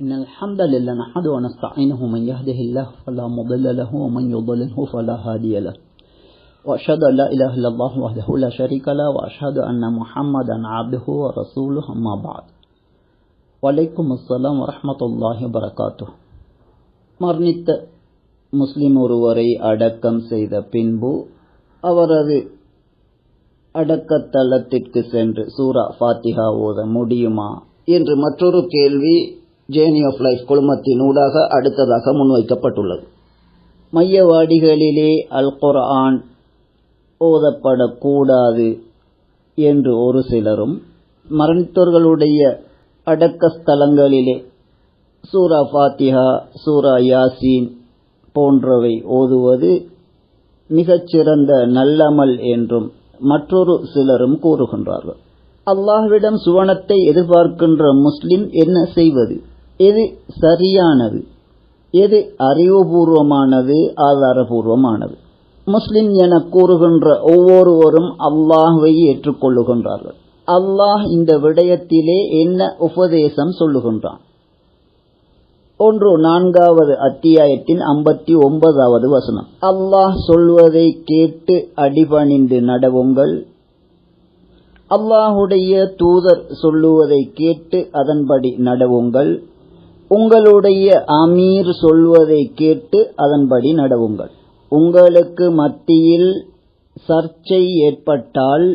إن الحمد لله نحمد ونستعينه من يهده الله فلا مضل له ومن يضلله فلا هادي له. وأشهد أن لا إله إلا الله وحده لا شريك له وأشهد أن محمدا عبده ورسوله أما بعد. وعليكم السلام ورحمة الله وبركاته. மரணித்த முஸ்லிம் ஒருவரை அடக்கம் செய்த பின்பு அவரது அடக்கத்தலத்திற்கு சென்று சூரா ஃபாத்திஹா ஓத முடியுமா என்று மற்றொரு கேள்வி ஜேர்னி ஆஃப் லைஃப் குழுமத்தின் ஊடாக அடுத்ததாக முன்வைக்கப்பட்டுள்ளது. மையவாடிகளிலே அல் குர்ஆன் ஓதப்படக்கூடாது என்று ஒரு சிலரும் மரணித்தோர்களுடைய அடக்க ஸ்தலங்களிலே சூரா ஃபாத்திஹா சூரா யாசீன் போன்றவை ஓதுவது மிகச்சிறந்த நல்லமல் என்றும் மற்றொரு சிலரும் கூறுகின்றார்கள். அல்லாஹ்விடம் சுவனத்தை எதிர்பார்க்கின்ற முஸ்லிம் என்ன செய்வது? எது சரியானது? எது அறிவுபூர்வமானது ஆதாரபூர்வமானது? முஸ்லிம் என கூறுகின்ற ஒவ்வொருவரும் அல்லாஹுவை ஏற்றுக்கொள்ளுகின்றார்கள். அல்லாஹ் இந்த விடயத்திலே என்ன உபதேசம் சொல்லுகின்றான்? ஒன்று நான்காவது அத்தியாயத்தின் ஐம்பத்தி ஒன்பதாவது வசனம். அல்லாஹ் சொல்வதை கேட்டு அடிபணிந்து நடவுங்கள். அல்லாஹுடைய தூதர் சொல்லுவதை கேட்டு அதன்படி நடவுங்கள். உங்களுடைய அமீர் சொல்வதை கேட்டு அதன்படி நடவுங்கள். உங்களுக்கு மத்தியில் சர்ச்சை ஏற்பட்டால்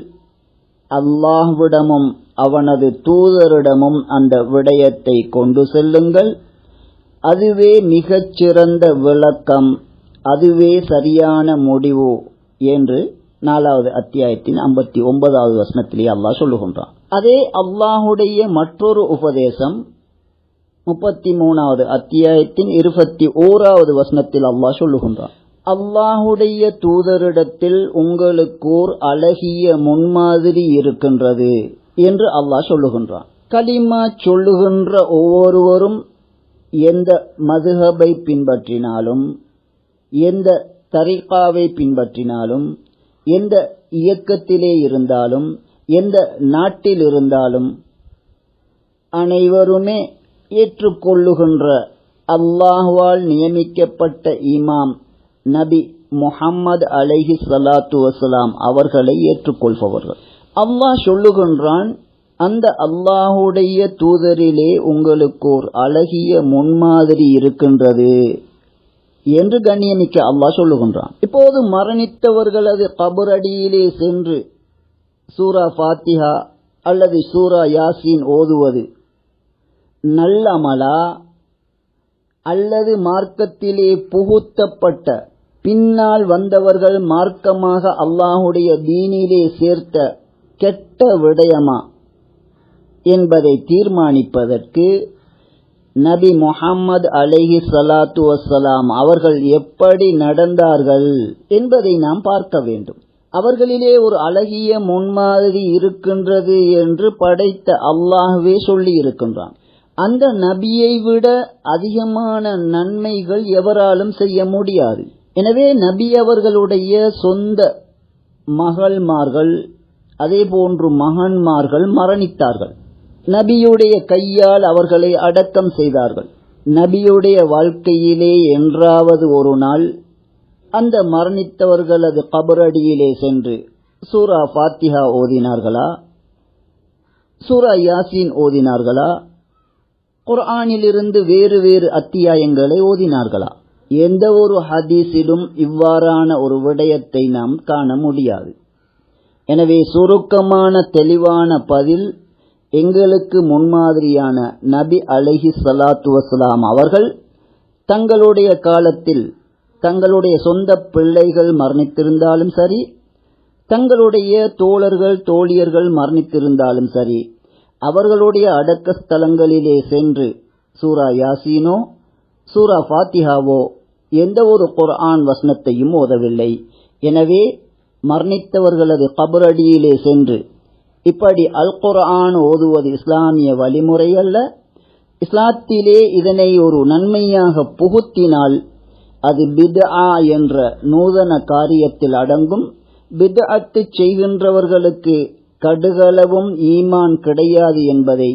அல்லாஹ்விடமும் அவனது தூதரிடமும் அந்த விடயத்தை கொண்டு செல்லுங்கள். அதுவே மிகச்சிறந்த விளக்கம் அதுவே சரியான முடிவு என்று நாலாவது அத்தியாயத்தின் ஐம்பத்தி ஒன்பதாவது வசனத்திலே அல்லாஹ் சொல்லுகின்றான். அதே அல்லாஹுடைய மற்றொரு உபதேசம் முப்பத்தி மூணாவது அத்தியாயத்தின் இருபத்தி ஓராவது வசனத்தில் அல்லாஹ் சொல்லுகின்றான். அல்லாஹுடைய தூதரிடத்தில் உங்களுக்கோர் அழகிய முன்மாதிரி இருக்கின்றது என்று அல்லாஹ் சொல்லுகின்றான். கலிமா சொல்லுகின்ற ஒவ்வொருவரும் எந்த மதுஹபை பின்பற்றினாலும் எந்த தரிகாவை பின்பற்றினாலும் எந்த இயக்கத்திலே இருந்தாலும் எந்த நாட்டில் இருந்தாலும் அனைவருமே ஏற்றுக்கொள்ளுகின்ற அல்லாஹுவால் நியமிக்கப்பட்ட இமாம் நபி முஹம்மது அலைஹி சலாத்து வசலாம் அவர்களை ஏற்றுக்கொள்பவர்கள். அல்லாஹ் சொல்லுகின்றான் அந்த அல்லாஹுடைய தூதரிலே உங்களுக்கு ஒரு அழகிய முன்மாதிரி இருக்கின்றது என்று கண்ணியமிக்க அல்லாஹ் சொல்லுகின்றான். இப்போது மரணித்தவர்களது கபரடியிலே சென்று சூரா ஃபாத்திஹா அல்லது சூரா யாசின் ஓதுவது நல்லமலா அல்லது மார்க்கத்திலே புகுத்தப்பட்ட பின்னால் வந்தவர்கள் மார்க்கமாக அல்லாஹுடைய தீனிலே சேர்த்த கெட்ட விடயமா என்பதை தீர்மானிப்பதற்கு நபி முஹம்மது அலஹி சலாத்து வசலாம் அவர்கள் எப்படி நடந்தார்கள் என்பதை நாம் பார்க்க வேண்டும். அவர்களிலே ஒரு அழகிய முன்மாதிரி இருக்கின்றது என்று படைத்த அல்லாஹ்வே சொல்லி இருக்கின்றான். அந்த நபியை விட அதிகமான நன்மைகள் எவராலும் செய்ய முடியாது. எனவே நபி அவர்களுடைய சொந்த மகள்மார்கள் அதே போன்று மகன்மார்கள் மரணித்தார்கள். நபியுடைய கையால் அவர்களை அடக்கம் செய்தார்கள். நபியுடைய வாழ்க்கையிலே என்றாவது ஒரு நாள் அந்த மரணித்தவர்களது கபரடியிலே சென்று சூரா ஃபாத்திஹா ஓதினார்களா? சூரா யாசின் ஓதினார்களா? குர்ஆனிலிருந்து வேறு வேறு அத்தியாயங்களை ஓதினார்களா? எந்த ஒரு ஹதீஸிலும் இவ்வாறான ஒரு விடயத்தை நாம் காண முடியாது. எனவே சுருக்கமான தெளிவான பதில் எங்களுக்கு முன்மாதிரியான நபி அலஹி சலாத்து வசலாம் அவர்கள் தங்களுடைய காலத்தில் தங்களுடைய சொந்த பிள்ளைகள் மரணித்திருந்தாலும் சரி தங்களுடைய தோழர்கள் தோழியர்கள் மரணித்திருந்தாலும் சரி அவர்களுடைய அடக்க ஸ்தலங்களிலே சென்று சூரா யாசீனோ சூரா ஃபாத்திஹாவோ எந்த ஒரு குர்ஆன் வசனத்தையும் ஓதவில்லை. எனவே மரணித்தவர்களது கபரடியிலே சென்று இப்படி அல் குர்ஆன் ஓதுவது இஸ்லாமிய வழிமுறை அல்ல. இஸ்லாத்திலே இதனை ஒரு நன்மையாக புகுத்தினால் அது பித்ஆ என்ற நூதன காரியத்தில் அடங்கும். பித்அத்து செய்கின்றவர்களுக்கு கடுகளவும் ஈமான் கிடையாது என்பதை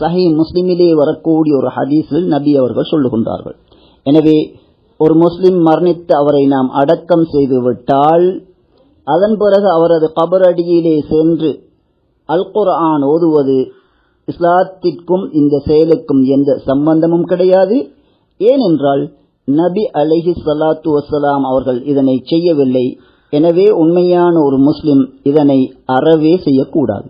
சஹி முஸ்லிமிலே வரக்கூடிய ஒரு ஹதீஸில் நபி அவர்கள் சொல்லுகின்றார்கள். எனவே ஒரு முஸ்லிம் மரணித்து அவரை நாம் அடக்கம் செய்துவிட்டால் அதன் பிறகு அவரது கபரடியிலே சென்று அல் குர்ஆன் ஓதுவது இஸ்லாத்திற்கும் இந்த செயலுக்கும் எந்த சம்பந்தமும் கிடையாது. ஏனென்றால் நபி அலஹி சலாத்து வசலாம் அவர்கள் இதனை செய்யவில்லை. எனவே உண்மையான ஒரு முஸ்லிம் இதனை அறவே செய்யக்கூடாது.